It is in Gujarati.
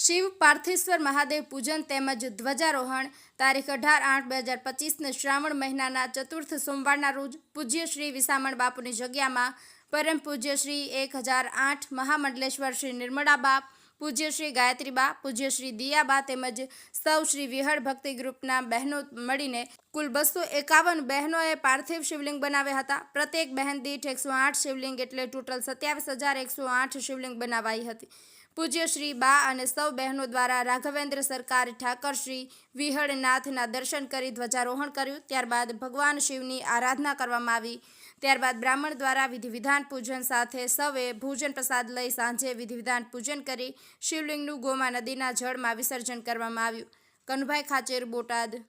શિવ પાર્થેશ્વર મહાદેવ પૂજન તેમજ ધ્વજારોહણ તારીખ અઢાર આઠ બે હજાર પચીસને શ્રાવણ મહિનાના ચતુર્થ સોમવારના રોજ પૂજ્ય શ્રી વિસામણ બાપુની જગ્યામાં પરમ પૂજ્ય શ્રી એક હજાર આઠ મહામંડલેશ્વર શ્રી નિર્મળાબા પૂજ્ય શ્રી ગાયત્રીબા, પૂજ્ય શ્રી દિયાબા તેમજ સૌ શ્રી વિહળ ભક્તિ ગ્રુપના બહેનો મળીને કુલ બસો એકાવન બહેનોએ પાર્થિવ શિવલિંગ બનાવ્યા હતા. પ્રત્યેક બહેન દીઠ એકસો આઠ શિવલિંગ એટલે ટોટલ સત્યાવીસ હજાર એકસો આઠ શિવલિંગ બનાવાઈ હતી. પૂજ્ય શ્રી બા અને સૌ બહેનો દ્વારા રાઘવેન્દ્ર સરકાર ઠાકર શ્રી વિહળનાથના દર્શન કરી ધ્વજારોહણ કર્યું. ત્યારબાદ ભગવાન શિવની આરાધના કરવામાં આવી. ત્યારબાદ બ્રાહ્મણ દ્વારા વિધિ વિધાન પૂજન સાથે સૌએ ભોજન પ્રસાદ લઈ સાંજે વિધિવિધાન પૂજન કરી શિવલિંગનું ગોમા નદીના જળમાં વિસર્જન કરવામાં આવ્યું. કનુભાઈ ખાચેર બોટાદ.